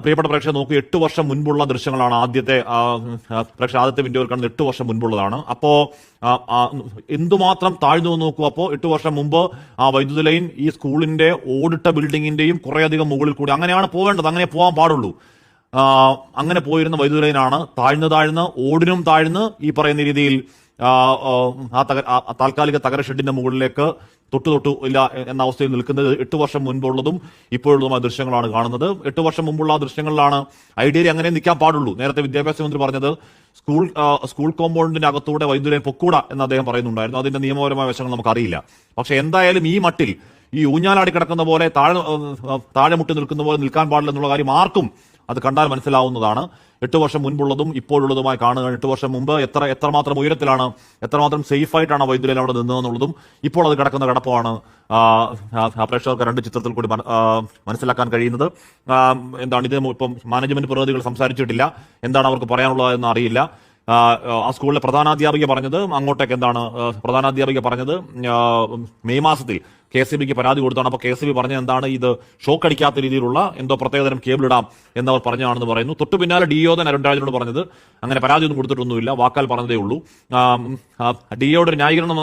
പ്രിയപ്പെട്ട പ്രേക്ഷകർ നോക്കൂ എട്ട് വർഷം മുൻപുള്ള ദൃശ്യങ്ങളാണ് ആദ്യത്തെ ആ, ആദ്യത്തെ വിൻഡോയിൽ കാണുന്നത് എട്ട് വർഷം മുൻപുള്ളതാണ്. അപ്പോ എന്തുമാത്രം താഴ്ന്നു നോക്കൂ. അപ്പോൾ എട്ട് വർഷം മുമ്പ് ആ വൈദ്യുതി ലൈൻ ഈ സ്കൂളിന്റെ ഓടിട്ട ബിൽഡിങ്ങിന്റെയും കുറേയധികം മുകളിൽ കൂടി അങ്ങനെയാണ് പോവേണ്ടത്. അങ്ങനെ പോകാൻ പാടുള്ളൂ. അങ്ങനെ പോയിരുന്ന വൈദ്യുതി ലൈനാണ് താഴ്ന്ന് താഴ്ന്ന് ഓടിനും താഴ്ന്ന് ഈ പറയുന്ന രീതിയിൽ ആ, തക- താൽക്കാലിക തകര ഷെഡിന്റെ മുകളിലേക്ക് തൊട്ടു തൊട്ടു ഇല്ല എന്ന അവസ്ഥയിൽ നിൽക്കുന്നത് എട്ട് വർഷം മുൻപുള്ളതും ഇപ്പോഴുള്ളതുമായ ദൃശ്യങ്ങളാണ് കാണുന്നത്. എട്ട് വർഷം മുമ്പുള്ള ദൃശ്യങ്ങളിലാണ് ഐഡിയയിൽ അങ്ങനെ നിൽക്കാൻ പാടുള്ളൂ. നേരത്തെ വിദ്യാഭ്യാസ മന്ത്രി പറഞ്ഞത് സ്കൂൾ സ്കൂൾ കോമ്പൗണ്ടിന്റെ അകത്തൂടെ വൈദ്യുത പൊക്കൂട എന്ന് അദ്ദേഹം പറയുന്നുണ്ടായിരുന്നു. അതിന്റെ നിയമപരമായ വശങ്ങൾ നമുക്കറിയില്ല. പക്ഷെ എന്തായാലും ഈ മട്ടിൽ ഈ ഊഞ്ഞാലാടി കിടക്കുന്ന പോലെ താഴെ താഴെ മുട്ടി നിൽക്കുന്ന പോലെ നിൽക്കാൻ പാടില്ല എന്നുള്ള കാര്യം ആർക്കും അത് കണ്ടാൽ മനസ്സിലാവുന്നതാണ്. എട്ട് വർഷം മുൻപുള്ളതും ഇപ്പോഴുള്ളതുമായി കാണുക എട്ട് വർഷം മുമ്പ് എത്ര എത്രമാത്രം ഉയരത്തിലാണ് എത്രമാത്രം സേഫായിട്ടാണ് വൈദ്യുതി അവിടെ നിന്നതെന്നുള്ളതും ഇപ്പോൾ അത് കിടക്കുന്ന ആ, പ്രേക്ഷകർക്ക് രണ്ട് ചിത്രത്തിൽ കൂടി മനസ്സിലാക്കാൻ കഴിയുന്നത്. എന്താണ് ഇത് ഇപ്പം മാനേജ്മെന്റ് പ്രതിനിധികൾ സംസാരിച്ചിട്ടില്ല. എന്താണ് അവർക്ക് പറയാനുള്ളതെന്ന് അറിയില്ല. ആ, സ്കൂളിലെ പ്രധാനാധ്യാപിക പറഞ്ഞത് അങ്ങോട്ടേക്ക് എന്താണ് പ്രധാനാധ്യാപിക പറഞ്ഞത് മെയ് മാസത്തിൽ കെ എസ് ബിക്ക് പരാതി കൊടുത്താണ്. അപ്പോൾ കെ എസ് ബി പറഞ്ഞത് എന്താണ് ഇത് ഷോക്ക് അടിക്കാത്ത രീതിയിലുള്ള എന്തോ പ്രത്യേകതരം കേബിൾ ഇടാം എന്നവർ പറഞ്ഞാണെന്ന് പറയുന്നു. തൊട്ടു പിന്നാലെ ഡി ഡിഒ അരുൺരാജിനോട് പറഞ്ഞത് അങ്ങനെ പരാതി ഒന്നും കൊടുത്തിട്ടൊന്നുമില്ല വാക്കാൽ പറഞ്ഞതേ ഉള്ളൂ. ഡി ഒയുടെ ന്യായീകരണം